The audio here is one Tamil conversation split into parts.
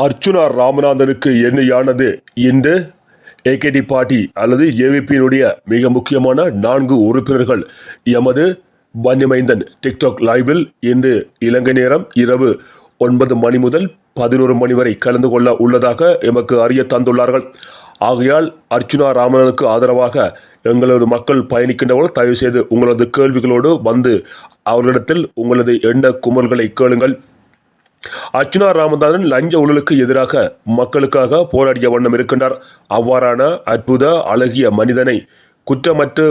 அர்ச்சுனா ராமநாதனுக்கு என்னையானது இன்று ஏகேடி பார்ட்டி அல்லது ஏவிபியினுடைய மிக முக்கியமான நான்கு உறுப்பினர்கள் எமது வன்னிமைந்தன் டிக்டாக் லைவில் இன்று இலங்கை நேரம் இரவு ஒன்பது மணி முதல் பதினோரு மணி வரை கலந்து கொள்ள உள்ளதாக எமக்கு அறிய தந்துள்ளார்கள். ஆகையால் அர்ச்சுனா ராமநாதனுக்கு ஆதரவாக எங்களது மக்கள் பயணிக்கின்றவர்கள் தயவு செய்து உங்களது கேள்விகளோடு வந்து அவர்களிடத்தில் உங்களது எண்ண குமல்களை கேளுங்கள். அர்ச்சுனா ராமதாசன் லஞ்ச ஊழலுக்கு எதிராக மக்களுக்காக போராடிய வண்ணம் இருக்கின்றார். அவ்வாறான அற்புத அழகிய மனிதனை குற்றமற்று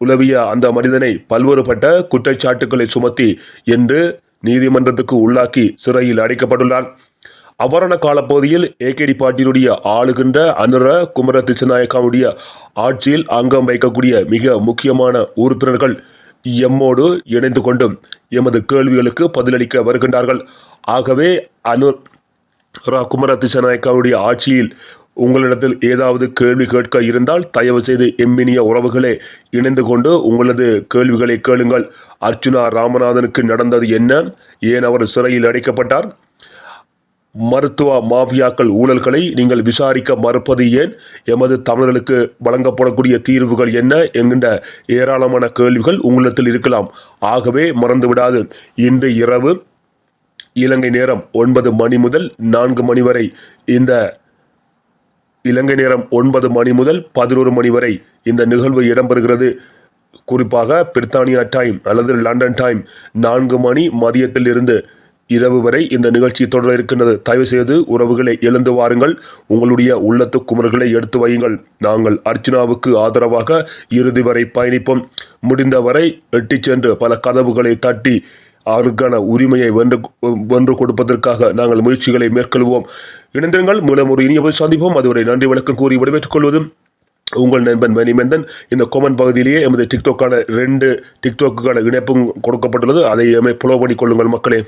உளவிய அந்த மனிதனை பல்வேறுபட்ட குற்றச்சாட்டுக்களை சுமத்தி என்று நீதிமன்றத்துக்கு உள்ளாக்கி சிறையில் அடைக்கப்பட்டுள்ளார். அவரண காலப்பகுதியில் ஏகேடி பாட்டியினுடைய ஆளுகின்ற அனுர குமர திசநாயக்காவுடைய ஆட்சியில் அங்கம் வைக்கக்கூடிய மிக முக்கியமான உறுப்பினர்கள் எம்மோடு இணைந்து கொண்டும் எமது கேள்விகளுக்கு பதிலளிக்க வருகின்றார்கள். ஆகவே அனு ரா குமர திசநாயக்காவுடைய ஆட்சியில் உங்களிடத்தில் ஏதாவது கேள்வி கேட்க இருந்தால் தயவு செய்து எம்மினிய உறவுகளே இணைந்து கொண்டு உங்களது கேள்விகளை கேளுங்கள். அர்ச்சுனா ராமநாதனுக்கு நடந்தது என்ன? ஏன் அவர் சிறையில் அடைக்கப்பட்டார்? மருத்துவ மாஃபியாக்கள் ஊழல்களை நீங்கள் விசாரிக்க மறுப்பது ஏன்? எமது தமிழர்களுக்கு வழங்கப்படக்கூடிய தீர்வுகள் என்ன? என்கின்ற ஏராளமான கேள்விகள் உங்களிடத்தில் இருக்கலாம். ஆகவே மறந்துவிடாது. இன்று இரவு இலங்கை நேரம் ஒன்பது மணி முதல் நான்கு மணி வரை இந்த இலங்கை நேரம் ஒன்பது மணி முதல் பதினோரு மணி வரை இந்த நிகழ்வு இடம்பெறுகிறது. குறிப்பாக பிரித்தானியா டைம் அல்லது லண்டன் டைம் நான்கு மணி மதியத்தில் இருந்து இரவு வரை இந்த நிகழ்ச்சி தொடர இருக்கின்றது. தயவு செய்து உறவுகளை எழுந்து வாருங்கள். உங்களுடைய உள்ளத்து குமர்களை எடுத்து வையுங்கள். நாங்கள் அர்ச்சனாவுக்கு ஆதரவாக இறுதி வரை பயணிப்போம். முடிந்தவரை எட்டி சென்று பல கதவுகளை தட்டி அவருக்கான உரிமையை வென்று வென்று கொடுப்பதற்காக நாங்கள் முயற்சிகளை மேற்கொள்வோம். இணைந்திருங்கள். மூலம் ஒரு இனிய சந்திப்போம். அதுவரை நன்றி வணக்கம் கூறி விடைபெற்றுக் கொள்வதும் உங்கள் நண்பன் மணிமந்தன். இந்த கொமன் பகுதியிலேயே எமது டிக்டாக்கான ரெண்டு டிக்டாக்குக்கான இணைப்பும் கொடுக்கப்பட்டுள்ளது. அதை எம்மை புலோ பண்ணிக்கொள்ளுங்கள் மக்களே.